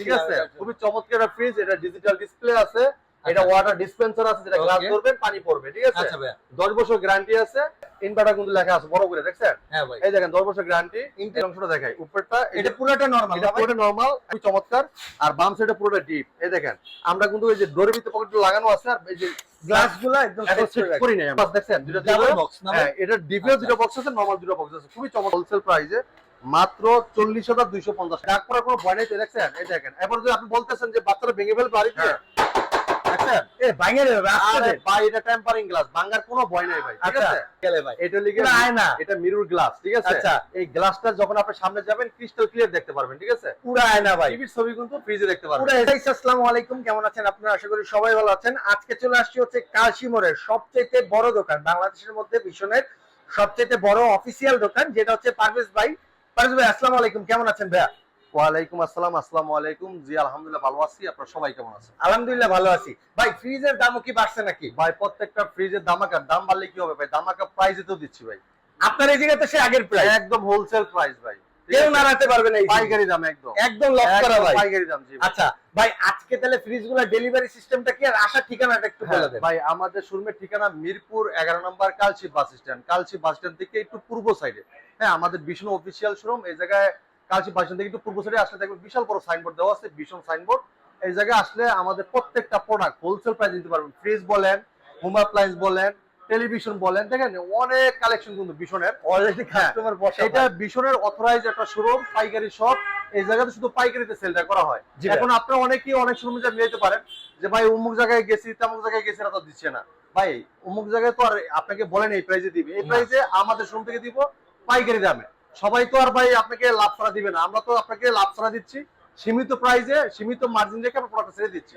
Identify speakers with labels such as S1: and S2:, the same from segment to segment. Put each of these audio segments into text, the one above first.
S1: ঠিক আছে? খুবই চমৎকার একটা ফ্রিজ এটা ডিজিটাল ডিসপ্লে আছে। এটা ওয়াটার ডিসপেন্সার আছে যেটা গ্লাস করবেন পানি পড়বে ঠিক আছে?
S2: আচ্ছা
S1: 10 বছর গ্যারান্টি আছে। ইনভার্টার কিন্তু লেখা আছে বড় করে দেখছেন?
S2: হ্যাঁ
S1: এই দেখেন 10 বছর গ্যারান্টি অংশটা দেখাই। উপরটা
S2: এটা পুরোটা নরমাল
S1: এটা পুরোটা নরমাল খুবই চমৎকার। আর বাম সাইডে পুরোটা ডিপ এই দেখেন আমরা কিন্তু এই যে ডোরের ভিতরে পকেট লাগানো আছে আর এই যে
S2: গ্লাসগুলো একদম করি
S1: নাই দেখছেন দুটো
S2: Double
S1: দুটো হ্যাঁ এটা ডিপেও
S2: আচ্ছা।
S1: দুটো বক্স আছে নরমাল দুটো বক্স আছে। খুবই চমৎকার। হোলসেল প্রাইসে মাত্র চল্লিশ হাজার দুইশো পঞ্চাশ। ডাক করার কোনো ভয় নেই তো দেখছেন? এই দেখেন এবার যদি আপনি বলতেছেন যে বাচ্চারা ভেঙে ফেলবে বাড়িতে
S2: হ্যাঁ। আচ্ছা। আচ্ছা।
S1: সামনে যাবেন ক্রিস্টাল ক্লিয়ার দেখতে পারবেন ঠিক আছে?
S2: পুরো আয়না ভাই।
S1: ছবি কিন্তু ফ্রিজে দেখতে পারবেন।
S2: পুরো আলাইকুম কেমন আছেন আপনারা? আশা করি সবাই ভালো আছেন। আজকে চলে আসছি হচ্ছে কালশিমোড়ের সবচেয়ে বড় দোকান বাংলাদেশের মধ্যে ভীষণের সবচেয়ে বড় অফিসিয়াল দোকান যেটা হচ্ছে পারভেজ ভাই পারভেজ ভাই আসসালামু আলাইকুম। কেমন আছেন ভাইয়া?
S1: ওয়ালাইকুম আসসালাম আসসালামু আলাইকুম। জি আলহামদুলিল্লাহ ভালো আছি। আপনারা সবাই কেমন আছেন?
S2: আলহামদুলিল্লাহ ভালো আছি। ভাই ফ্রিজের দামও কি বাড়ছে নাকি?
S1: ভাই প্রত্যেকটা ফ্রিজের দামাকার দাম বাড়লে কি হবে ভাই? দামাকা প্রাইসে তো দিচ্ছি ভাই।
S2: আপনার এই জায়গাতে সে আগের প্রাইস
S1: একদম হোলসেল প্রাইস ভাই।
S2: কেউ নাড়াতে পারবে না
S1: পাইকারি দাম একদম।
S2: একদম লক করা ভাই।
S1: পাইকারি দাম জি
S2: আচ্ছা ভাই আজকে তাহলে ডেলিভারি সিস্টেমটা কি আর আসার ঠিকানাটা একটু
S1: হ্যাঁ,
S2: বলে দেন।
S1: ভাই আমাদের শোরুমের ঠিকানা মিরপুর এগারো নম্বর Kalshi bus stand. Kalshi bus stand থেকে একটু পূর্ব সাইডে। হ্যাঁ আমাদের ভীষণ অফিসিয়াল শোরুম। এই জায়গায় কালচি বাস স্ট্যান্ড থেকে একটু পূর্ব সাইডে আসলে দেখবেন বিশাল বড় সাইনবোর্ড দেওয়া আছে ভীষণ সাইনবোর্ড। এই জায়গায় আসলে আমাদের প্রত্যেকটা প্রোডাক্ট হোলসেল প্রাইস দিতে পারবেন। ফ্রিজ বলেন হোম অ্যাপ্লায়েন্স বলেন টেলিভিশন বলেন দেখেন অনেক কালেকশন কিন্তু ভীষণের।
S2: অলরেডি কাস্টমার বসা
S1: এটা ভীষণের অথরাইজ একটা শোরুম পাইকারি শপ এই জায়গাতে শুধু পাইকারিতে সেলটা করা হয়। এখন আপনারা অনেকেই অনেক শোরুমে যা নিতে পারেন যে ভাই অমুক জায়গায় গেছি তেমন জায়গায় গেছি এরা তো দিচ্ছে না। ভাই অমুক জায়গায় তো আর আপনাকে বলেন এই প্রাইসে দিবে। এই
S2: না।
S1: প্রাইসে আমাদের শোরুম থেকে দিব পাইকারি দামে। সবাই তো আর ভাই আপনাকে লাভ ছাড়া দিবে না। আমরা তো আপনাকে লাভ ছাড়া দিচ্ছি। সীমিত প্রাইসে সীমিত মার্জিন রেখে আমরা প্রোডাক্ট ছেড়ে দিচ্ছি।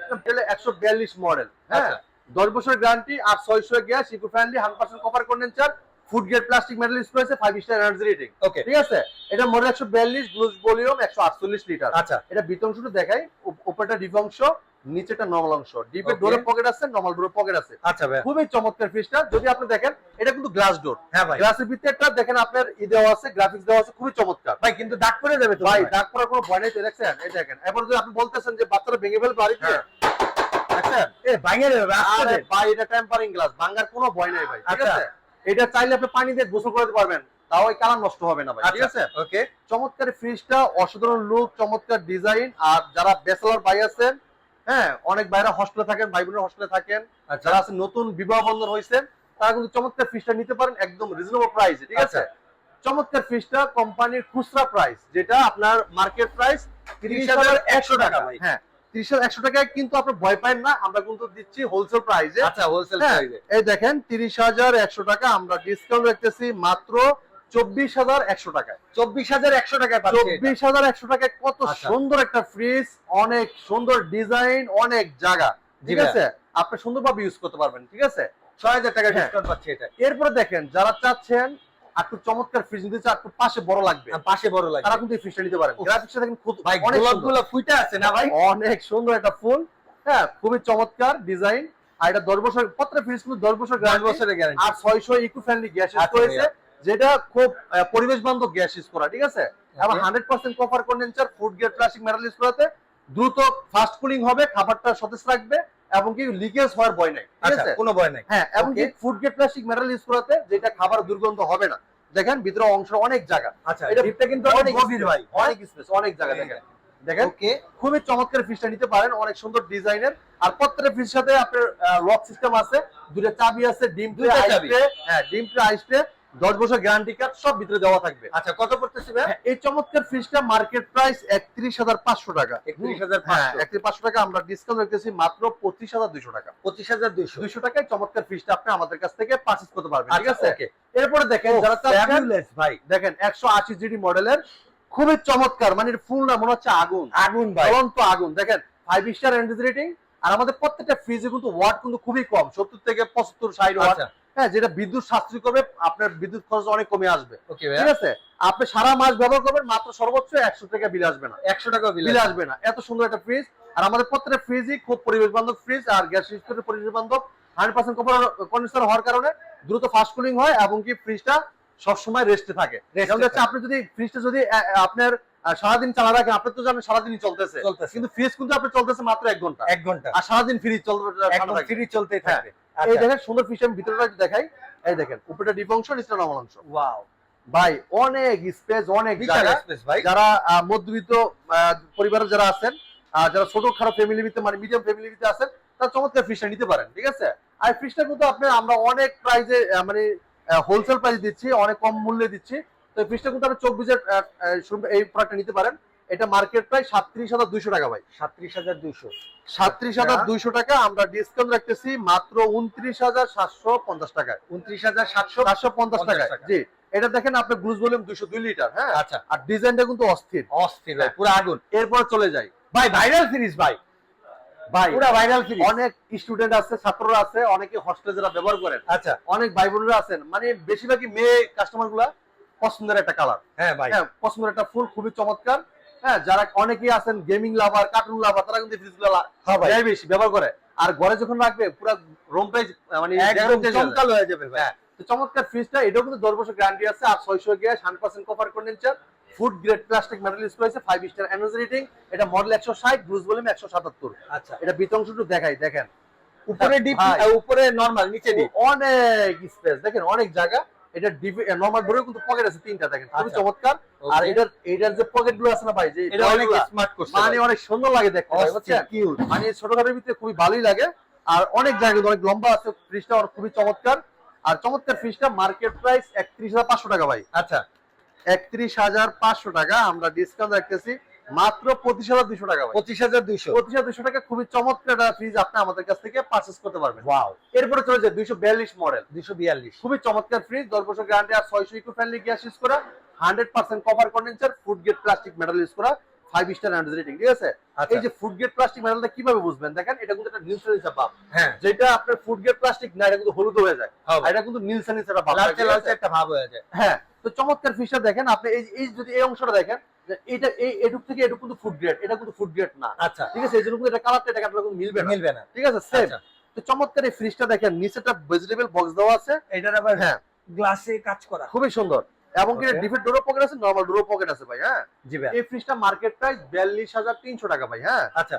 S1: একশো বিয়াল্লিশ মডেল হ্যাঁ?
S2: আচ্ছা।
S1: দশ বছর গ্যারান্টি আর ছয়শো gas eco friendly hundred percent copper condenser food grade plastic metal five star energy rating
S2: okay
S1: ঠিক আছে? এটা মডেল একশো বিয়াল্লিশ গ্লুজ ভলিউম একশো আটচল্লিশ লিটার
S2: আচ্ছা।
S1: এটা দেখাই উপরটা ডিপ অংশ নিচেটা নর্মাল অংশ। ডিপের ডোরে পকেট আছে নর্মাল ডোরে পকেট আছে।
S2: আচ্ছা ভাই
S1: খুবই চমৎকার ফ্রিজটা যদি আপনি দেখেন এটা কিন্তু গ্লাস ডোর
S2: হ্যাঁ ভাই।
S1: গ্লাসের ভিতরটা দেখেন আপনার ই দেওয়া আছে গ্রাফিক্স দেওয়া আছে খুবই চমৎকার।
S2: ভাই কিন্তু দাগ পড়ে যাবে তো
S1: ভাই ডাক করার কোনো ভয় নেই তো দেখছেন? এই দেখেন। এবার যদি আপনি বলতেছেন যে বাচ্চারা ভেঙে ফেলবে বাড়িতে
S2: হ্যাঁ।
S1: দেখছেন
S2: এ ভাঙে
S1: আরে
S2: আরে
S1: ভাই এটা টেম্পারিং গ্লাস ভাঙার কোনো ভয় নাই ভাই ঠিক
S2: আচ্ছা।
S1: আছে? এটা চাইলে আপনি পানি দিয়ে গোসল করতে পারবেন তাও এই কালার নষ্ট হবে না ভাই ঠিক আছে?
S2: ওকে।
S1: চমৎকার ফ্রিজটা অসাধারণ লুক চমৎকার ডিজাইন আর যারা ব্যাচেলর ভাই আছেন হ্যাঁ অনেক ভাইরা হস্টেলে থাকেন ভাই বোনের হস্টেলে থাকেন
S2: আচ্ছা।
S1: যারা আছে নতুন বিবাহ বন্ধন হয়েছেন তারা কিন্তু চমৎকার ফ্রিজটা নিতে পারেন একদম রিজনেবল প্রাইসে ঠিক আছে? চমৎকার ফ্রিজটা কোম্পানির খুচরা প্রাইস যেটা আপনার মার্কেট প্রাইস তিরিশ হাজার একশো টাকা
S2: ভাই।
S1: হ্যাঁ। তিরিশ হাজার একশো টাকায় কিন্তু আপনি ভয় পান না আমরা কিন্তু দিচ্ছি হোলসেল প্রাইসে
S2: আচ্ছা হোলসেল
S1: হ্যাঁ,
S2: প্রাইসে
S1: এই দেখেন তিরিশ হাজার একশো টাকা আমরা ডিসকাউন্ট রাখতেছি মাত্র চব্বিশ হাজার একশো টাকায়।
S2: চব্বিশ হাজার একশো টাকায়
S1: চব্বিশ হাজার একশো টাকায় কত
S2: আচ্ছা।
S1: সুন্দর একটা ফ্রিজ অনেক সুন্দর ডিজাইন অনেক জায়গা ঠিক আছে? আপনি সুন্দরভাবে ইউজ করতে পারবেন ঠিক আছে?
S2: ছয় হাজার টাকা
S1: হ্যাঁ।
S2: ডিসকাউন্ট পাচ্ছি এটা।
S1: এরপরে দেখেন যারা চাচ্ছেন চমৎকার ফ্রিজ নিতে একটু পাশে বড় লাগবে।
S2: পাশে বড় লাগে
S1: তারা কিন্তু এই ফ্রিজটা নিতে পারেন গ্রাফিক্সটা দেখেন খুব
S2: ভাই আছে না ভাই?
S1: অনেক সুন্দর একটা ফুল। হ্যাঁ খুবই চমৎকার ডিজাইন আর এটা দশ বছর প্রত্যেক ফ্রিজ কিন্তু দশ বছর
S2: দশ
S1: গ্যারান্টি
S2: বছরের গ্যারান্টি
S1: আর ছয়শো ইকো ফ্রেন্ডলি গ্যাস ইউজ
S2: আচ্ছা
S1: করেছে যেটা খুব পরিবেশ বান্ধব গ্যাস ইউজ করা ঠিক আছে? এবং
S2: Okay.
S1: Hundred percent copper condenser food grade plastic metal use করাতে দ্রুত ফাস্ট কুলিং হবে খাবারটা সতেজ রাখবে এবং কি লিকেজ হওয়ার ভয় নাই ঠিক
S2: আচ্ছা
S1: আছে?
S2: কোনো ভয় নাই।
S1: হ্যাঁ এবং কি food grade plastic metal use করাতে যেটা খাবার দুর্গন্ধ হবে না। দেখেন ভিতরে অংশ অনেক জায়গা।
S2: আচ্ছা
S1: এটা
S2: ডিপটা কিন্তু
S1: অনেক
S2: গভীর ভাই
S1: অনেক স্পেস অনেক জায়গা দেখেন। দেখেন খুবই চমৎকার ফ্রিজটা নিতে পারেন অনেক সুন্দর ডিজাইনের। আর প্রত্যেকটা ফ্রিজের সাথে আপনার লক সিস্টেম আছে দুটো চাবি আছে ডিম ট্রে আইস। ট্রে হ্যাঁ ডিম ট্রে আইস ট্রে দশ বছর গ্যারান্টি কার্ড সব ভিতরে দেওয়া থাকবে।
S2: আচ্ছা কত পড়তেছি ভাই?
S1: হ্যাঁ, এই চমৎকার ফ্রিজটা মার্কেট প্রাইস একত্রিশ হাজার পাঁচশো টাকা।
S2: 31,500
S1: হ্যাঁ একত্রিশ পাঁচশো টাকা আমরা ডিসকাউন্ট রাখতেছি মাত্র পঁচিশ হাজার দুইশো টাকা।
S2: পঁচিশ হাজার দুইশো।
S1: দুইশো টাকায় চমৎকার ফ্রিজটা আপনি আমাদের কাছ থেকে পারচেজ করতে পারবেন ঠিক
S2: আচ্ছা
S1: আছে? এরপরে দেখেন যারা
S2: ভাই।
S1: দেখেন একশো আশি জিডি মডেলের খুবই চমৎকার মানে ফুল না মনে হচ্ছে আগুন।
S2: আগুন ভাই।
S1: জ্বলন্ত আগুন। দেখেন ফাইভ স্টার এনার্জি রেটিং আর আমাদের প্রত্যেকটা ফ্রিজে কিন্তু ওয়াট কিন্তু খুবই কম সত্তর থেকে পঁচাত্তর ষাট ওয়াট হ্যাঁ যেটা বিদ্যুৎ সাশ্রয় করবে আপনার বিদ্যুৎ খরচ অনেক কমে আসবে। ঠিক আছে? আপনি সারা মাস ব্যবহার করবেন মাত্র সর্বোচ্চ একশো টাকা বিল আসবে না।
S2: একশো টাকা বিল
S1: আসবে। না। এত সুন্দর একটা ফ্রিজ আর আমাদের প্রত্যেকটা ফ্রিজই খুব পরিবেশ বান্ধব ফ্রিজ আর গ্যাস সিস্টেমের পরিবেশ বান্ধব হান্ড্রেড পার্সেন্ট কন্ডিশনার হওয়ার কারণে দ্রুত ফাস্ট কুলিং হয় এবং কি ফ্রিজটা সবসময় রেস্টে থাকে। আপনি যদি ফ্রিজটা যদি আপনার সারাদিন চালা রাখেন আপনি তো জানেন সারাদিনই চলতেছে। কিন্তু ফ্রিজ কিন্তু আপনি চলতেছে মাত্র এক ঘণ্টা।
S2: এক ঘণ্টা।
S1: আর সারাদিন ফ্রিজ চলবে ঠান্ডা
S2: একদম
S1: থাকে। এই দেখেন সুন্দর ভিতরটা দেখাই। এই দেখেন উপরেটা ডিপ অংশ নরমাল অংশ।
S2: ওয়াও
S1: ভাই অনেক স্পেস অনেক যারা মধ্যবিত্ত পরিবারের যারা আছেন যারা ছোট খারাপ ফ্যামিলি ভিতরে মানে মিডিয়াম ফ্যামিলি ভিতরে আছেন তারা চমৎকার ফিশটা নিতে পারেন ঠিক আছে? আর ফিশটা কিন্তু আপনি আমরা অনেক প্রাইজে মানে হোলসেল প্রাইস দিচ্ছি অনেক কম মূল্যে দিচ্ছি। তো ফিশটা কিন্তু আপনি শুন- এই প্রোডাক্টটা নিতে পারেন। এটা মার্কেট প্রায় সাতত্রিশ হাজার দুইশো টাকা ভাই।
S2: সাতত্রিশ হাজার দুশো
S1: সাতত্রিশ হাজার দুইশো টাকা আমরা ডিসকাউন্ট রাখতেছি মাত্র উনত্রিশ হাজার সাতশো পঞ্চাশ টাকায়।
S2: উনত্রিশ হাজার সাতশো
S1: সাতশো পঞ্চাশ টাকায়।
S2: টাকা।
S1: জি এটা দেখেন আপনার গ্লুজ ভলিউম দুইশো দুই লিটার হ্যাঁ?
S2: আচ্ছা।
S1: আর ডিজাইনটা কিন্তু অস্থির।
S2: অস্থির ভাই পুরো আগুন।
S1: এরপর চলে যাই।
S2: ভাই ভাইরাল সিরিজ ভাই।
S1: ভাই
S2: পুরো ভাইরাল সিরিজ
S1: অনেক স্টুডেন্ট আছে ছাত্ররা আছে অনেকে হস্টেলে যারা ব্যবহার করেন।
S2: আচ্ছা।
S1: অনেক ভাই বোনেরা আছেন। মানে বেশিরভাগই মেয়ে কাস্টমারগুলা পছন্দের একটা কালার
S2: হ্যাঁ ভাই।
S1: হ্যাঁ পছন্দের একটা ফুল খুবই চমৎকার। হ্যাঁ যারা অনেকেই আছেন গেমিং লাভার কার্টুন লাভার তারা কিন্তু ফ্রিজগুলা
S2: হ্যাঁ
S1: বেশি ব্যবহার করে। আর ঘরে যখন রাখবে পুরো রুমটাই মানে হয়ে
S2: চমকাল হয়ে যাবে ভাই।
S1: হ্যাঁ তো চমৎকার ফ্রিজটা এটাও কিন্তু দশ বছর গ্যারান্টি আছে আর ছয়শো gas hundred percent copper condenser food grade plastic metal use করেছে ফাইভ স্টার এনার্জি রেটিং এটা মডেল একশো ষাট গ্লুজ ভলিউম একশো সাতাত্তর।
S2: আচ্ছা।
S1: এটা বিতংশ একটু দেখাই দেখেন।
S2: উপরে ডিপ উপরে নরমাল নিচে ডিপ
S1: অনেক স্পেস দেখেন অনেক জায়গা। এটা নর্মাল কিন্তু পকেট আছে তিনটা দেখেন। খুবই
S2: আচ্ছা।
S1: চমৎকার। আর এটার এটার যে পকেটগুলো আছে না ভাই যে
S2: এটা অনেক স্মার্ট করছে
S1: মানে অনেক সুন্দর লাগে দেখতে ভাই, বুঝছেন?
S2: কিউট
S1: মানে ছোটখাটোর ভিতরে খুবই ভালোই লাগে। আর অনেক জায়গা অনেক লম্বা আছে ফ্রিজটা খুবই চমৎকার। আর চমৎকার ফ্রিজটা মার্কেট প্রাইস একত্রিশ হাজার পাঁচশো টাকা ভাই।
S2: আচ্ছা।
S1: একত্রিশ হাজার পাঁচশো টাকা আমরা ডিসকাউন্ট রাখতেছি। মাত্র পঁচিশ হাজার দুশো টাকা
S2: পঁচিশ হাজার দুইশো।
S1: পঁচিশ হাজার দুশো টাকা খুবই চমৎকার একটা ফ্রিজ আপনি আমাদের কাছ থেকে পারচেস করতে পারবেন।
S2: ওয়াও
S1: এরপরে চলে যায় দুইশো বিয়াল্লিশ মডেল
S2: দুইশো বিয়াল্লিশ।
S1: খুবই চমৎকার ফ্রিজ দশ বছর গ্যারান্টি আর ছয়শো ইকো ফ্রেন্ডলি গ্যাস ইউজ করা hundred percent cover condenser food grade plastic metal use করা ফাইভ স্টার রেটিং ঠিক আছে?
S2: আচ্ছা।
S1: এই যে ফুড প্লাস্টিক মেটালটা কীভাবে বুঝবেন? দেখেন এটা কিন্তু একটা নিউট্রাল হিসাব ভাব।
S2: হ্যাঁ।
S1: যেটা আপনার ফুড গেট প্লাস্টিক না এটা কিন্তু হলুদ হয়ে যায়। এটা কিন্তু নীলসান হিসাবে ভাব
S2: লালচে লালচে একটা ভাব হয়ে যায়।
S1: হ্যাঁ। তো চমৎকার ফিশটা দেখেন আপনি এই যদি এই অংশটা দেখেন এটা এই থেকে এটুক কিন্তু ফুড গ্রেড এটা কিন্তু ফুড গ্রেড না।
S2: আচ্ছা।
S1: ঠিক আছে এই জন্য কিন্তু এটা কালারটা এটা কাটলে কিন্তু মিলবে না।
S2: মিলবে না।
S1: ঠিক আছে সেম
S2: আচ্ছা।
S1: তো চমৎকার এই ফ্রিজটা দেখেন নিচেটা ভেজিটেবল বক্স দেওয়া আছে।
S2: এটার আবার
S1: হ্যাঁ।
S2: গ্লাসে কাজ করা।
S1: খুবই সুন্দর। এবং কি ডিফেন্ট ডোরো পকেট আছে? নরমাল ডোরো পকেট আছে ভাই হ্যাঁ।
S2: জি ভাই।
S1: এই ফ্রিজটা মার্কেট প্রাইস বিয়াল্লিশ হাজার তিনশো টাকা ভাই হ্যাঁ।
S2: আচ্ছা।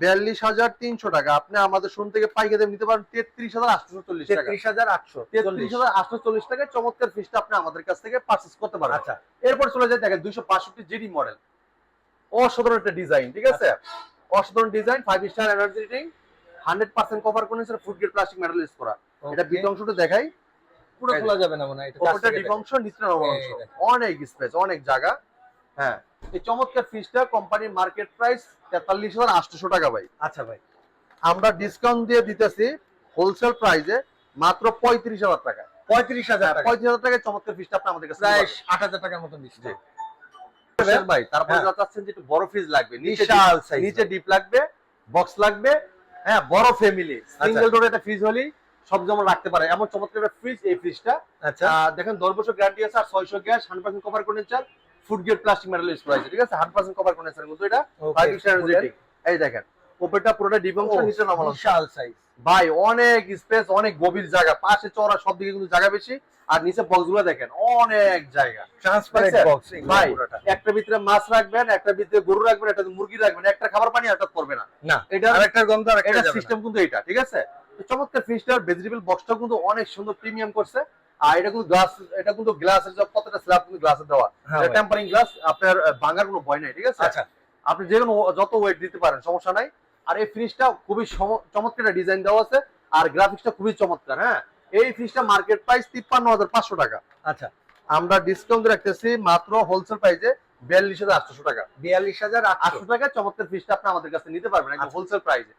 S1: বিয়াল্লিশ হাজার তিনশো টাকা। আপনি আমাদের শুন থেকে পাইকারি নিতে পারেন তেত্রিশ হাজার আটশো চল্লিশ টাকা।
S2: তেত্রিশ হাজার আটশো
S1: তেত্রিশ হাজার আটশো চল্লিশ টাকায় চমৎকার ফ্রিজটা আপনি আমাদের কাছ থেকে পারচেস করতে পারবেন
S2: আচ্ছা।
S1: এরপর চলে যায় দেখেন দুইশো বাষট্টি জিডি মডেল অসাধারণ একটা ডিজাইন ঠিক আছে? অসাধারণ design five star energy rating hundred percent cover condenser food grade plastic metal use করা। এটা. বিট অংশটা দেখাই।
S2: পুরো খোলা যাবে না মনে হয় এটা
S1: ডিপ অংশ অংশ। অনেক স্পেস অনেক জায়গা। হ্যাঁ। এই চমৎকার ফ্রিজটা কোম্পানির মার্কেট প্রাইস তেতাল্লিশ হাজার আটশোশো টাকা ভাই।
S2: আচ্ছা ভাই।
S1: আমরা ডিসকাউন্ট দিয়ে দিতেছি হোলসেল প্রাইসে মাত্র পঁয়ত্রিশ হাজার টাকা।
S2: পঁয়ত্রিশ হাজার
S1: পঁয়ত্রিশ হাজার টাকায় চমৎকার ফ্রিজটা আপনি আমাদের কাছে
S2: প্রায় হাজার টাকার মতন দিচ্ছে।
S1: ভাই তারপরে
S2: হ্যাঁ।
S1: চাচ্ছেন যে একটু বড় ফ্রিজ লাগবে নিচে ডিপ লাগবে বক্স লাগবে হ্যাঁ বড় ফ্যামিলি সিঙ্গেল ডোর একটা ফ্রিজ হলেই সব যেমন রাখতে পারে। এমন চমৎকার একটা ফ্রিজ এই ফ্রিজটা
S2: আচ্ছা।
S1: দেখেন দশ বছর গ্যারান্টি আছে আর ছয়শো গ্যাস হান্ড্রেড পার্সেন্ট কভার করে condenser food grade plastic metal use করা হয়েছে ঠিক আছে? হান্ড্রেড পার্সেন্ট কভার কন্ডেন্সার কিন্তু এটা। ফাইভ স্টার রেটিং এই দেখেন উপরটা পুরোটা ডিপ অংশ নিচে নরমাল অংশ
S2: বিশাল সাইজ
S1: ভাই অনেক স্পেস অনেক গভীর জায়গা। পাশে চড়া সব দিকে কিন্তু জায়গা বেশি। আর নিচে বক্সগুলো দেখেন অনেক জায়গা।
S2: ট্রান্সপারেন্ট বক্স
S1: ভাই একটা ভিতরে মাছ রাখবেন একটা ভিতরে গরু রাখবেন একটা মুরগি রাখবেন একটা খাবার পানি একটা করবে না।
S2: না
S1: এটা
S2: আরেকটার গন্ধ আরেকটা।
S1: সিস্টেম কিন্তু এটা ঠিক আছে? চমৎকার ফ্রিজটার ভেজিটেবল বক্সটাও কিন্তু অনেক সুন্দর প্রিমিয়াম করছে। আর এটা কিন্তু গ্লাস এটা কিন্তু গ্লাসের সব প্রত্যেকটা স্ল্যাব কিন্তু দেওয়া।
S2: হ্যাঁ।
S1: টেম্পারিং গ্লাস আপনার ভাঙার কোনো ভয় নাই ঠিক আছে?
S2: আচ্ছা।
S1: আপনি যে কোনো যত ওয়েট দিতে পারেন সমস্যা নাই। আর এই ফ্রিজটা খুবই চমৎকার একটা ডিজাইন দেওয়া আছে। আর গ্রাফিক্সটা খুবই চমৎকার হ্যাঁ? এই ফ্রিজটা মার্কেট প্রাইস তিপ্পান্ন হাজার পাঁচশো টাকা।
S2: আচ্ছা।
S1: আমরা ডিসকাউন্ট রাখতেছি মাত্র হোলসেল প্রাইসে বিয়াল্লিশ হাজার আটশো টাকা।
S2: বিয়াল্লিশ হাজার আটশো।
S1: আটশো চমৎকার ফ্রিজটা আপনি আমাদের কাছে নিতে পারবেন একদম
S2: আচ্ছা।
S1: হোলসেল প্রাইসে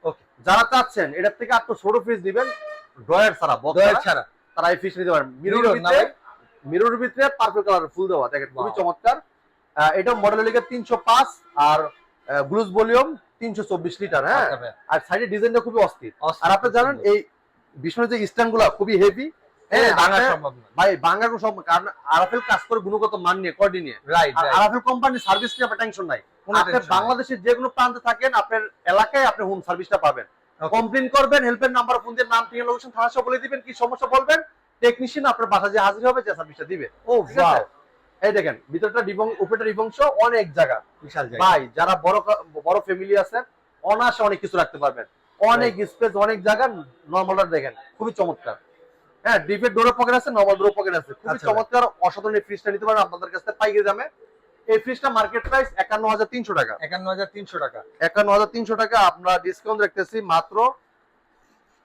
S1: যারা চাচ্ছেন এটার থেকে আপনি ছোট ফ্রিজ দিবেন ড্রয়ার ছাড়া বক্স ছাড়া।
S2: ছাড়া।
S1: তারা এই ফ্রিজ নিতে পারেন। মিরর ভিতরে
S2: ভাই?
S1: মিরর ভিতরে পার্পল কালার ফুল দেওয়া দেখেন খুবই চমৎকার। এটা মডেল লিখে তিনশো পাঁচ আর গ্লুজ ভলিউম তিনশো চব্বিশ লিটার হ্যাঁ?
S2: আচ্ছা।
S1: আর সাইডের ডিজাইনটা খুবই অস্থির।
S2: অস্থির
S1: আর আপনি জানেন এই বিষ্ণুর যে স্ট্যান্ডগুলা খুবই হেভি
S2: হ্যাঁ
S1: হ্যাঁ,
S2: ভাঙা
S1: আপনি-
S2: সম্ভব না।
S1: ভাই বাংলার সব কারণ আরাফেল কাজ করে গুণগত মান নিয়ে কোয়ালিটি নিয়ে। আরাফেল কোম্পানির সার্ভিস নিয়ে আপনার টেনশন নাই। আপনি বাংলাদেশের যে কোনো প্রান্তে থাকেন আপনার এলাকায় আপনি হোম সার্ভিসটা পাবেন। কমপ্লেন করবেন হেল্পের নাম্বার ফোন দিয়ে নাম ঠিকানা লোকেশন থানা সব বলে দিবেন কি সমস্যা বলবেন। টেকনিশিয়ান আপনার বাসা যে হাজির হবে যে সার্ভিসটা দিবে।
S2: ও
S1: ঠিক এই দেখেন ভিতরটা ডিবং উপরেটা অনেক জায়গা।
S2: বিশাল জায়গা।
S1: ভাই যারা বড় বড় ফ্যামিলি আছে অনায়াসে অনেক কিছু রাখতে পারবেন। অনেক স্পেস অনেক জায়গা নর্মালটা দেখেন খুবই চমৎকার। হ্যাঁ ডিপের ডোরের পকেট আছে নর্মাল ডোরের পকেট আছে। খুবই
S2: আচ্ছা
S1: চমৎকার অসাধারণ এই ফ্রিজটা নিতে পারেন আপনাদের কাছে পাইকারি দামে। এই ফ্রিজটা মার্কেট প্রাইস একান্ন হাজার তিনশো টাকা।
S2: একান্ন হাজার তিনশো টাকা।
S1: একান্ন হাজার তিনশো টাকা আমরা ডিসকাউন্ট রাখতেছি মাত্র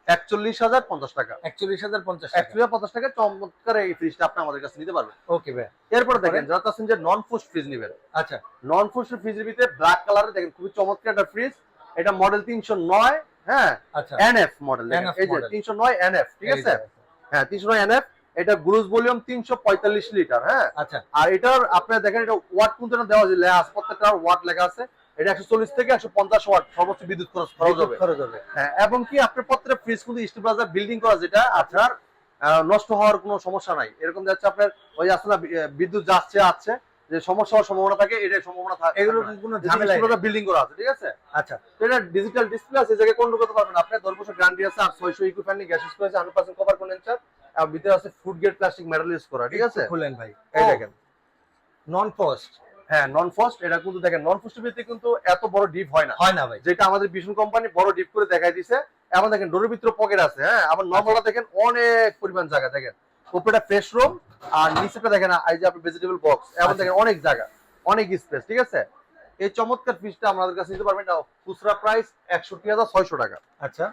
S1: একচল্লিশ হাজার পঞ্চাশ টাকা।
S2: একচল্লিশ হাজার পঞ্চাশ
S1: একচল্লিশ পঞ্চাশ টাকা চমৎকার এই ফ্রিজটা আপনি আমাদের কাছে নিতে পারবেন।
S2: ওকে ভাই।
S1: এরপরে দেখেন যারা চাচ্ছেন যে নন ফুড ফ্রিজ নেবেন।
S2: আচ্ছা।
S1: নন ফুড ফ্রিজের ভিতরে ব্ল্যাক কালারের দেখেন খুবই চমৎকার একটা ফ্রিজ এটা মডেল তিনশো নয় হ্যাঁ
S2: আচ্ছা।
S1: এনএফ মডেল এই যে তিনশো নয় এনএফ ঠিক আছে? হ্যাঁ তিনশো নয় এনএফ এটা গ্রুজ ভলিউম তিনশো পঁয়তাল্লিশ লিটার হ্যাঁ?
S2: আচ্ছা।
S1: আর এটার আপনারা দেখেন এটা ওয়াট কিন্তু দেওয়া আছে? লেখা আছে প্রত্যেকটা ওয়াট লেখা আছে। এটা একশো চল্লিশ থেকে একশো পঞ্চাশ ওয়াট সর্বোচ্চ বিদ্যুৎ খরচ খরচ হবে।
S2: খরচ হবে।
S1: হ্যাঁ এবং কি আপনার প্রত্যেকটা ফ্রিজ কিন্তু স্টিল প্লাজার বিল্ডিং করা যেটা আপনার নষ্ট হওয়ার কোনো সমস্যা নাই। এরকম যাচ্ছে আপনার ওই আসলে বিদ্যুৎ যাচ্ছে আছে যে সমস্যা হওয়ার সম্ভাবনা থাকে এটা সম্ভাবনা থাকে
S2: এগুলো কোনো ঝামেলা।
S1: বিল্ডিং করা আছে ঠিক আছে?
S2: আচ্ছা।
S1: এটা ডিজিটাল ডিসপ্লে আছে জায়গায় কন্ট্রোল করতে পারবেন? আপনি দশ বছর গ্যারান্টি আছে আর ছয়শো ইকো ফ্যানলি গ্যাস ইউজ করেছে হান্ড্রেড পার্সেন্ট কভার কন্ডেন্সার আর ভিতরে আছে food grade plastic metal use করা ঠিক আছে?
S2: খুলেন ভাই।
S1: এই দেখেন।
S2: নন পোস্ট
S1: হ্যাঁ নন ফস্ট এটা কিন্তু দেখেন নন ফস্টের ভিতরে কিন্তু এত বড় ডিপ হয় না।
S2: হয় না ভাই।
S1: যেটা আমাদের ভীষণ কোম্পানি বড় ডিপ করে দেখাই দিছে। এখন দেখেন ডোরের ভিতরে পকেট আছে হ্যাঁ? আবার নর্মালটা দেখেন অনেক পরিমাণ জায়গা দেখেন। উপরেটা ফ্রেশ রুম আর নিচেটা দেখেন এই যে আপনার ভেজিটেবল বক্স এখন
S2: আচ্ছা।
S1: দেখেন অনেক জায়গা অনেক স্পেস ঠিক আছে? এই চমৎকার ফিসটা আমাদের কাছে নিতে পারবেন খুচরা প্রাইস একষট্টি হাজার ছয়শো টাকা।
S2: আচ্ছা।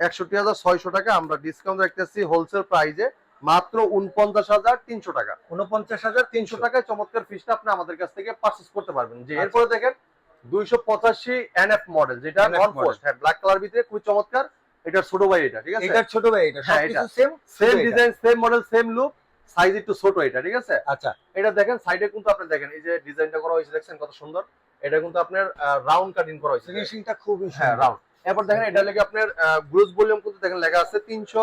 S1: একষট্টি হাজার ছয়শো টাকা আমরা ডিসকাউন্ট রাখতেছি হোলসেল প্রাইজে মাত্র উনপঞ্চাশ হাজার তিনশো টাকা।
S2: উনপঞ্চাশ হাজার
S1: তিনশো। টাকায় চমৎকার ফিসটা আপনি আমাদের কাছ থেকে পারচেস করতে পারবেন। যে
S2: আচ্ছা।
S1: এরপরে দেখেন দুইশো পঁচাশি এনএফ মডেল যেটা নন পোস্ট হ্যাঁ ব্ল্যাক কালার ভিতরে খুব চমৎকার। এটা ছোট ভাই এটা ঠিক আছে?
S2: এটার ছোট ভাই এটা
S1: হ্যাঁ,
S2: সবকিছু same
S1: same design same model same look size একটু ছোট এটা ঠিক আছে?
S2: আচ্ছা।
S1: এটা দেখেন সাইডে কিন্তু আপনি দেখেন এই যে ডিজাইনটা করা হয়েছে দেখছেন কত সুন্দর? এটা কিন্তু আপনার রাউন্ড কাটিং করা হয়েছে।
S2: ফিনিশিংটা খুবই
S1: হ্যাঁ রাউন্ড এরপর দেখেন এটা লেগে আপনার গ্রুজ ভলিউম কিন্তু দেখেন লেখা আছে তিনশো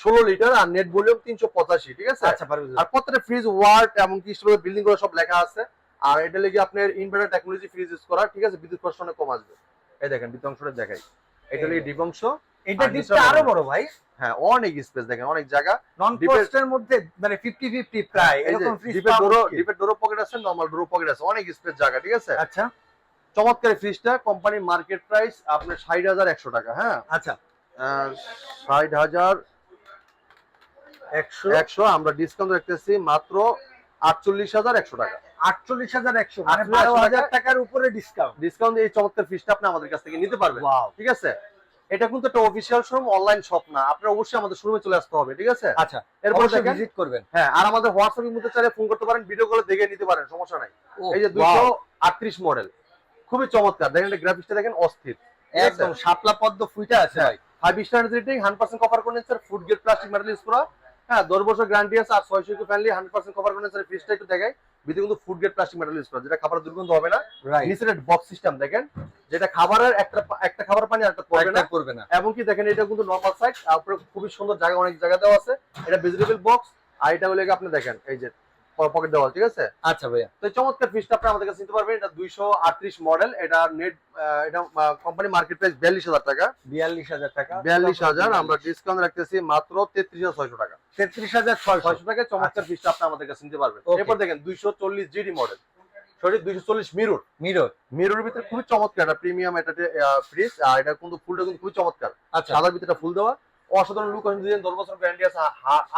S1: ষোলো লিটার আর নেট ভলিউম তিনশো পঁচাশি ঠিক আছে?
S2: আচ্ছা
S1: আর প্রত্যেকটা ফ্রিজ ওয়ার্ড এমনকি বিল্ডিং করে সব লেখা আছে। আর এটা লেগে আপনার ইনভার্টার টেকনোলজি ফ্রিজ ইউজ করা ঠিক আছে? বিদ্যুৎ অনেক কম আসবে। এই দেখেন বিদ্যুৎ অংশটা দেখাই। এটা লেগে ডিপ অংশ।
S2: এটা ডিপটা
S1: আরও
S2: বড় ভাই।
S1: হ্যাঁ অনেক স্পেস দেখেন অনেক জায়গা।
S2: নন পোস্টের মধ্যে মানে 50 50 প্রায় এরকম ফ্রিজ
S1: ডিপের ডোরো ডিপের ডোরো পকেট আছে নরমাল ডোরো পকেট আছে অনেক স্পেস জায়গা ঠিক আছে?
S2: আচ্ছা।
S1: চমৎকার ফ্রিজটা কোম্পানির মার্কেট প্রাইস আপনার ষাট হাজার একশো টাকা হ্যাঁ?
S2: আচ্ছা।
S1: ষাট হাজার
S2: 100
S1: একশো আমরা ডিসকাউন্ট রাখতেছি মাত্র আটচল্লিশ হাজার একশো টাকা।
S2: 48100 মানে
S1: 48,000
S2: 12000 টাকার উপরে ডিসকাউন্ট
S1: ডিসকাউন্ট এই চমৎকার ফ্রিজটা আপনি আমাদের কাছ থেকে নিতে পারবেন ঠিক আছে? এটা কিন্তু একটা অফিসিয়াল শোরুম অনলাইন শপ না। আপনার অবশ্যই আমাদের শোরুমে চলে আসতে হবে ঠিক আছে?
S2: আচ্ছা
S1: এরপর দেখেন।
S2: ভিজিট করবেন।
S1: হ্যাঁ আর আমাদের হোয়াটসঅ্যাপের মধ্যে চাইলে ফোন করতে পারেন ভিডিও কলে দেখে নিতে পারেন সমস্যা নাই। এই যে দুইশো আটত্রিশ মডেল খুবই চমৎকার। দেখেন এটা গ্রাফিক্সটা দেখেন অস্থির
S2: একদম শাপলা পদ্ম ফুইটা আছে ভাই।
S1: Five star rating hundred percent cover condenser food grade plastic metal use করা হ্যাঁ দশ বছর গ্যারান্টি আছে আর ছয়শো eco friendly hundred percent cover condenser ফ্রিজটা একটু দেখাই। ভিতরে কিন্তু food grade plastic metal use করা যেটা খাবার দুর্গন্ধ হবে না। নিচের বক্স সিস্টেম দেখেন। যেটা খাবারের একটা একটা খাবার পানি আর একটা পড়বে না।
S2: করবে না।
S1: এবং কি দেখেন এটা কিন্তু নর্মাল সাইজ তারপরে খুবই সুন্দর জায়গা অনেক জায়গা দেওয়া আছে। এটা ভেজিটেবল বক্স আর এটা হলে আপনি দেখেন এই যে পকেট দেওয়া ঠিক আছে?
S2: আচ্ছা ভাইয়া।
S1: তো চমৎকার ফিসটা আপনি আমাদের কাছে নিতে পারবেন। এটা দুইশো আটত্রিশ মডেল এটা নেট এটা কোম্পানি মার্কেট প্রাইস বিয়াল্লিশ হাজার টাকা।
S2: 42000 টাকা।
S1: বিয়াল্লিশ হাজার আমরা ডিসকাউন্ট রাখতেছি মাত্র তেত্রিশ হাজার ছয়শো টাকা।
S2: 33600
S1: ছয়শো। টাকা চমৎকার ফিসটা আপনি আমাদের কাছে নিতে পারবেন। এরপর দেখেন দুইশো চল্লিশ জিডি মডেল সরি দুইশো চল্লিশ মিরুর।
S2: মিরর।
S1: মিরুর ভিতরে খুবই চমৎকার একটা প্রিমিয়াম এটা ফ্রিজ আর এটা কিন্তু ফুলটা কিন্তু খুবই চমৎকার।
S2: আচ্ছা।
S1: সাদার ভিতরে ফুল দেওয়া। অসাধারণ লুক আছে দিন দশ বছর গ্যারান্টি আছে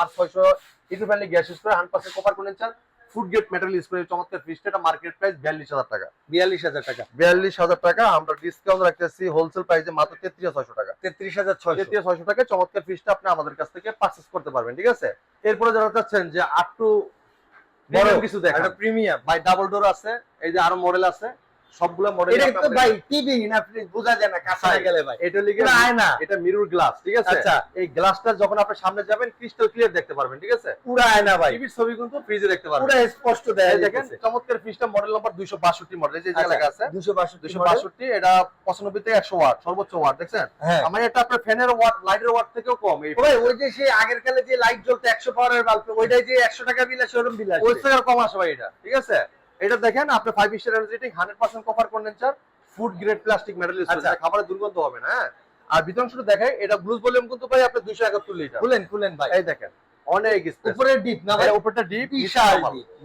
S1: আর ছয়শো ইকো ফ্যানলি গ্যাস ইউজ করে hundred percent copper condenser food grade metal use করে চমৎকার ফ্রিজটা এটা মার্কেট প্রাইস বিয়াল্লিশ হাজার টাকা।
S2: 42000 টাকা।
S1: বিয়াল্লিশ হাজার টাকা আমরা ডিসকাউন্ট রাখতেছি হোলসেল প্রাইসে মাত্র তেত্রিশ ছয়শো টাকা।
S2: 33600
S1: তেত্রিশ ছয়শো টাকা চমৎকার ফ্রিজটা আপনি আমাদের কাছ থেকে পারচেস করতে পারবেন ঠিক আছে? এরপরে যারা চাচ্ছেন যে আটটু বড়। কিছু দেখা
S2: এটা প্রিমিয়াম
S1: ভাই ডাবল ডোর আছে এই যে আরও মডেল আছে। সবগুলো মডেল
S2: এটা তো ভাই টিভি না ফ্রিজ বোঝা যায় না কাছে গেলে ভাই।
S1: এটা লিগে
S2: আয়না।
S1: এটা মিরর গ্লাস ঠিক আছে?
S2: আচ্ছা।
S1: এই গ্লাসটা যখন আপনি সামনে যাবেন ক্রিস্টাল ক্লিয়ার দেখতে পারবেন ঠিক আছে?
S2: পুরো আয়না ভাই।
S1: টিভির ছবি কিন্তু ফ্রিজে দেখতে পারবেন।
S2: পুরো স্পষ্ট দেয়
S1: দেখেন চমৎকার ফ্রিজটা মডেল নাম্বার 262 মডেল এই যে
S2: আচ্ছা,
S1: লেখা আছে
S2: 262
S1: 262 এটা 95 থেকে 100 ওয়াট সর্বোচ্চ ওয়াট দেখছেন?
S2: হ্যাঁ।
S1: আমার এটা আপনার ফ্যানের ওয়াট লাইটের ওয়াট থেকেও কম এই
S2: ওই ওই যে সেই আগের কালে যে লাইট জ্বলতো 100 পাওয়ারের বাল্ব ওইটাই যে 100 টাকা বিল আসে ওরকম বিল আসে।
S1: ওই থেকে কম আসে ভাই এটা ঠিক আছে? এটা দেখেন আপনি 5 star rating 100% cover condenser food grade plastic metal খাবারের দুর্গন্ধ হবে না হ্যাঁ? আর ভিতর অংশটা দেখাই এটা গ্লুজ ভলিউম কিন্তু ভাই আপনার 271 লিটার
S2: খুলেন খুলেন ভাই।
S1: এই দেখেন অনেক স্পেস
S2: উপরে ডিপ না ভাই?
S1: উপরটা ডিপ
S2: বিশাল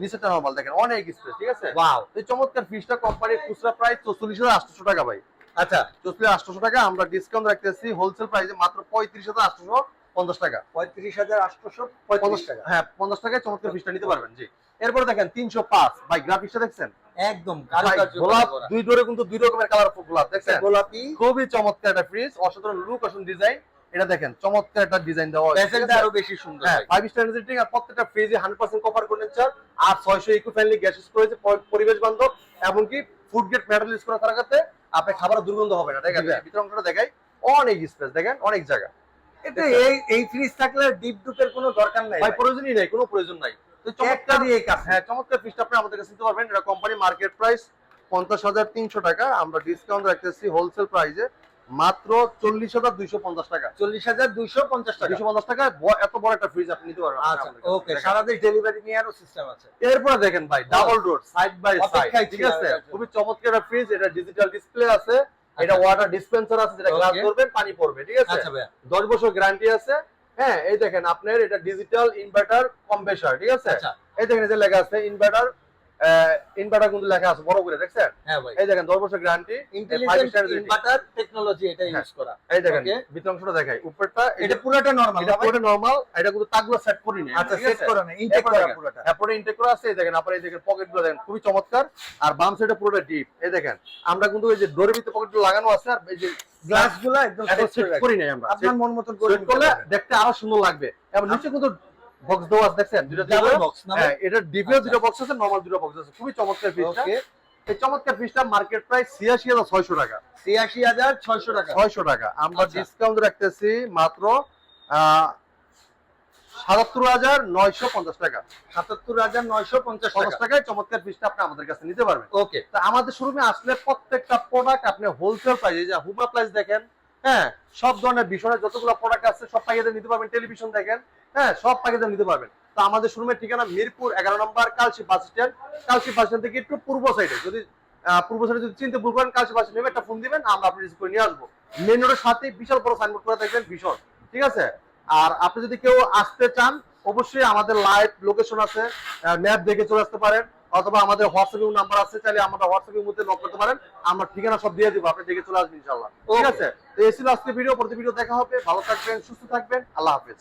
S1: নিচেটা নরমাল দেখেন অনেক স্পেস ঠিক আছে?
S2: ওয়াও
S1: এই চমৎকার ফিসটা কোম্পানির খুচরা প্রাইস চল্লিশ হাজার আটশো টাকা ভাই।
S2: আচ্ছা।
S1: চল্লিশ আটশো টাকা আমরা ডিসকাউন্ট রাখতেছি হোলসেল প্রাইসে মাত্র পঁয়ত্রিশ হাজার আটশো। পঞ্চাশ টাকা।
S2: পঁয়ত্রিশ হাজার আটশোশো পঁয়ত্রিশ। টাকা।
S1: হ্যাঁ পঞ্চাশ টাকায় চমৎকার ফিসটা নিতে পারবেন জি। এরপরে দেখেন তিনশো পাঁচ। ভাই গ্রাফিক্সটা দেখছেন?
S2: একদম
S1: গোলাপ দুই ডোরে কিন্তু দুই রকমের কালার গোলাপ দেখছেন?
S2: গোলাপি।
S1: খুবই চমৎকার একটা ফ্রিজ অসাধারণ লুক অসাধারণ ডিজাইন এটা দেখেন চমৎকার একটা ডিজাইন দেওয়া হয়েছে,
S2: আরও বেশি সুন্দর
S1: হ্যাঁ ফাইভ স্টার রেটিং আর প্রত্যেকটা ফ্রিজে হান্ড্রেড পার্সেন্ট কভার কন্ডেন্সার আর ছয়শো ইকো ফ্রেন্ডলি গ্যাস স্টোরেজ পরিবেশ বান্ধব এমনকি ফুড গেট মেটাল ইউজ করা থাকাতে আপনি খাবার দুর্গন্ধ হবে না ঠিক আছে? ভিতর অংশটা দেখাই অনেক স্পেস দেখেন অনেক জায়গা।
S2: এটা এই এই ফ্রিজ থাকলে ডিপ ডুপের কোনো দরকার নাই
S1: ভাই
S2: ভাই।
S1: প্রয়োজনই নেই কোনো প্রয়োজন নাই। তো চমৎকার
S2: দিয়ে কাজ।
S1: হ্যাঁ চমৎকার ফ্রিজটা আপনি আমাদের কাছে নিতে পারবেন। এটা কোম্পানি মার্কেট প্রাইস পঞ্চাশ হাজার তিনশো টাকা। আমরা ডিসকাউন্ট রাখতেছি হোলসেল প্রাইসে মাত্র চল্লিশ হাজার দুইশো পঞ্চাশ টাকা।
S2: চল্লিশ হাজার দুইশো পঞ্চাশ টাকা।
S1: দুইশো পঞ্চাশ টাকায় এত বড় একটা ফ্রিজ আপনি নিতে পারবেন
S2: আচ্ছা ওকে সারা দেশ ডেলিভারি নেওয়ারও সিস্টেম আছে।
S1: এরপরে দেখেন ভাই double door side by side ঠিক আছে? খুবই চমৎকার ফ্রিজ এটা ডিজিটাল ডিসপ্লে আছে। এটা
S2: আচ্ছা।
S1: ওয়াটার ডিসপেন্সার আছে যেটা গ্লাস করবেন পানি পড়বে ঠিক আছে?
S2: আচ্ছা
S1: দশ বছর গ্যারান্টি আছে। হ্যাঁ এই দেখেন আপনার এটা ডিজিটাল ইনভার্টার কম্প্রেসার ঠিক আছে?
S2: আচ্ছা।
S1: এই দেখেন যে লেখা আছে ইনভার্টার ইনভার্টার কিন্তু লেখা আছে বড় করে দেখছেন?
S2: হ্যাঁ ভাই।
S1: এই দেখেন দশ বছর গ্যারান্টি
S2: ইন্টেলিজেন্ট ইনভার্টার টেকনোলজি এটা ইউজ করা।
S1: এই দেখেন
S2: Okay.
S1: ভিতর অংশটা দেখাই। উপরটা
S2: এটা পুরোটা নরমাল
S1: এটা পুরো নরমাল এটা কিন্তু তাকগুলো সেট করি না
S2: আচ্ছা সেট? করা না ইনটেক করা পুরোটা।
S1: হ্যাঁ ইনটেক করা আছে এই দেখেন আপনার এই দেখেন পকেটগুলো দেখেন খুবই চমৎকার। আর বাম সাইডে পুরোটা ডিপ এই দেখেন আমরা কিন্তু এই যে ডোরের ভিতরে পকেট লাগানো আছে আর এই যে
S2: গ্লাসগুলো একদম
S1: সেট
S2: করি
S1: নাই আমরা।
S2: আপনার মন মতন করে
S1: করলে দেখতে আরও সুন্দর লাগবে। এবং নিচে কিন্তু বক্স দেওয়া আছে দেখছেন? দুটো
S2: ডাবল বক্স না
S1: হ্যাঁ এটা ডিপেও
S2: আচ্ছা।
S1: দুটো বক্স আছে নরমাল দুটো বক্স আছে। খুবই চমৎকার
S2: ওকে
S1: এই চমৎকার ফিসটা মার্কেট প্রাইস ছিয়াশি হাজার ছয়শো টাকা।
S2: ছিয়াশি হাজার ছয়শো টাকা।
S1: ছয়শো টাকা। আমরা
S2: আচ্ছা।
S1: ডিসকাউন্ট রাখতেছি মাত্র সাতাত্তর হাজার নয়শো পঞ্চাশ টাকা।
S2: সাতাত্তর হাজার নয়শো পঞ্চাশ
S1: পঞ্চাশ টাকায় চমৎকার ফিসটা আপনি আমাদের কাছে নিতে পারবেন।
S2: ওকে
S1: তা আমাদের শোরুমে আসলে প্রত্যেকটা প্রোডাক্ট আপনি হোলসেল প্রাইসে যে হুমা প্রাইস দেখেন হ্যাঁ সব ধরনের বিষয়ে যতগুলো প্রোডাক্ট আছে সব প্যাকেজে নিতে পারবেন। টেলিভিশন দেখেন হ্যাঁ সব প্যাকেজে নিতে পারবেন। তো আমাদের শোরুমের ঠিকানা মিরপুর এগারো নম্বর Kalshi bus stand Kalshi bus stand থেকে একটু পূর্ব সাইডে যদি পূর্ব সাইডে যদি চিনতে ভুল করেন কালসি বাস স্ট্যান্ড একটা ফোন দিবেন আমরা আপনি রিসিভ করে নিয়ে আসব। মেন রোডের সাথে বিশাল বড় সাইনবোর্ড করে দেখবেন ভীষণ। ঠিক আছে? আর আপনি যদি কেউ আসতে চান অবশ্যই আমাদের লাইভ লোকেশন আছে ম্যাপ দেখে চলে আসতে পারেন অথবা আমাদের হোয়াটসঅ্যাপ নাম্বার আছে চাইলে আমরা হোয়াটসঅ্যাপের মধ্যে নক করতে পারেন আমরা ঠিকানা সব দিয়ে দিব আপনি দেখে চলে আসবেন ইনশাল্লাহ ঠিক আছে? তো এই ছিল আজকে ভিডিও প্রতি ভিডিও দেখা হবে। ভালো থাকবেন সুস্থ থাকবেন আল্লাহ হাফেজ।